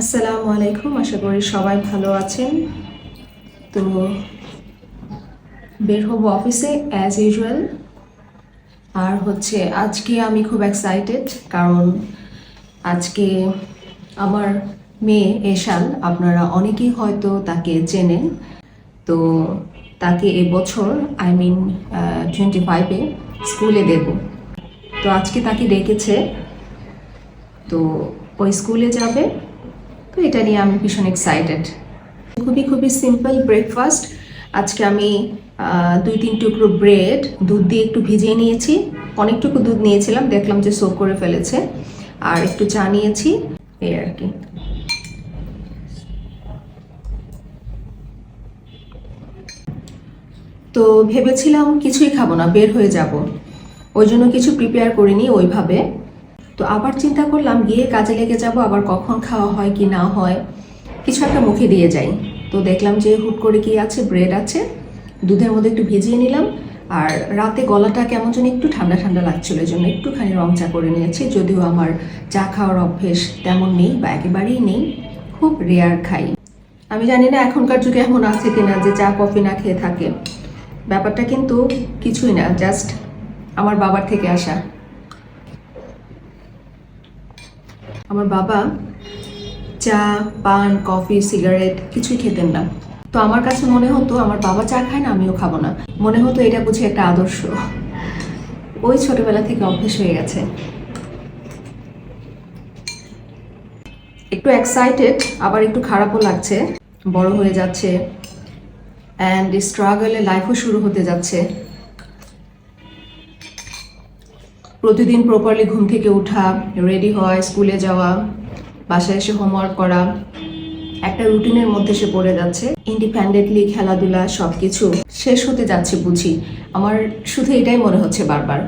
আসসালামু আলাইকুম, আশা করি সবাই ভালো আছেন। তো বের হব অফিসে অ্যাজ ইউজুয়াল আর হচ্ছে আজকে আমি খুব এক্সাইটেড কারণ আজকে আমার মেয়ে এশাল, আপনারা অনেকেই হয়তো তাকে চেনেন। তো তাকে এবছর আই মিন টোয়েন্টি ফাইভে স্কুলে দেব। তো আজকে তাকে ডেকেছে। তো ওই স্কুলে যাবে। তো এটা নিয়ে আমি ভীষণ এক্সাইটেড খুবই খুবই সিম্পল ব্রেকফাস্ট আজকে আমি দুই, তিন টুকরো ব্রেড দুধ দিয়ে একটু ভিজিয়ে নিয়েছি। অনেকটুকু দুধ নিয়েছিলাম, দেখলাম যে সোপ করে ফেলেছে। আর একটু চা নিয়েছি, এই আর কি। তো ভেবেছিলাম কিছুই খাব না, বের হয়ে যাব। ওই জন্য কিছু প্রিপেয়ার করিনি ওইভাবে। তো আবার চিন্তা করলাম, গিয়ে কাজে লেগে যাব, আবার কখন খাওয়া হয় কি না হয়, কিছু একটা মুখে দিয়ে যাই। তো দেখলাম যে হুট করে কি আছে, ব্রেড আছে, দুধের মধ্যে একটু ভিজিয়ে নিলাম, আর রাতে গলাটা কেমন যেন একটু ঠান্ডা ঠান্ডা লাগছিল এই জন্য একটুখানি রং চা করে নিয়েছি, যদিও আমার চা খাওয়ার অভ্যেস তেমন নেই বা একেবারেই নেই, খুব রেয়ার খাই। আমি জানি না এখনকার যুগে এমন আছে কিনা যে চা, কফি না খেয়ে থাকে। ব্যাপারটা কিন্তু কিছুই না জাস্ট আমার বাবার থেকে আসা। আমার বাবা চা, পান, কফি, সিগারেট কিছুই খেতেন না। তো আমার কাছে মনে হতো, আমার বাবা চা খায় না, আমিও খাব না। মনে হতো এটা বুঝি একটা আদর্শ। ওই ছোটবেলা থেকে অভ্যেস হয়ে গেছে। একটু এক্সাইটেড আবার একটু খারাপও লাগছে। বড় হয়ে যাচ্ছে। অ্যান্ড স্ট্রাগলে লাইফও শুরু হতে যাচ্ছে। প্রতিদিন প্রপারলি ঘুম থেকে ওঠা রেডি হয় স্কুলে যাওয়া, বাসায় এসে হোমওয়ার্ক করা, একটা রুটিনের মধ্যে সে পড়ে যাচ্ছে। ইন্ডিপেন্ডেন্টলি খেলাধুলা সব কিছু শেষ হতে যাচ্ছে বুঝি। আমার শুধু এটাই মনে হচ্ছে বারবার।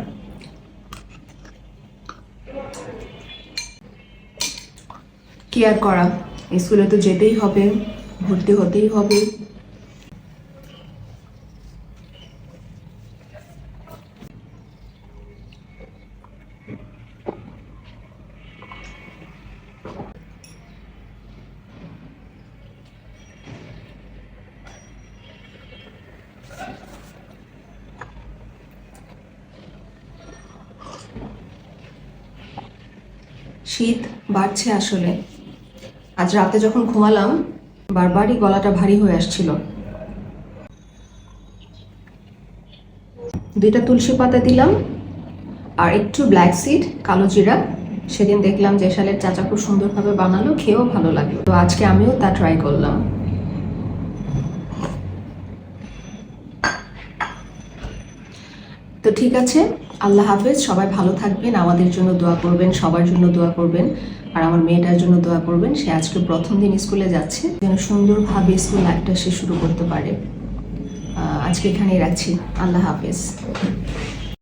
কেয়ার করা? স্কুলে তো যেতেই হবে, ভর্তি হতেই হবে। শীত বাড়ছে আসলে। আজ রাতে যখন ঘুমালাম, বারবারই গলাটা ভারী হয়ে আসছিল। দুইটা তুলসী পাতা দিলাম, আর একটু ব্ল্যাক সিড কালো জিরা। সেদিন দেখলাম যে শালের চাচা খুব সুন্দরভাবে বানালো, খেয়েও ভালো লাগল। তো আজকে আমিও তা ট্রাই করলাম। তো ঠিক আছে, আল্লাহ হাফেজ, সবাই ভালো থাকবেন, আমাদের জন্য দোয়া করবেন, সবার জন্য দোয়া করবেন, আর আমার মেয়েটার জন্য দোয়া করবেন, সে আজকে প্রথম দিন স্কুলে যাচ্ছে, যেন সুন্দরভাবে স্কুল লাইফটা সে শুরু করতে পারে। আজকে এখানেই রাখছি, আল্লাহ হাফেজ।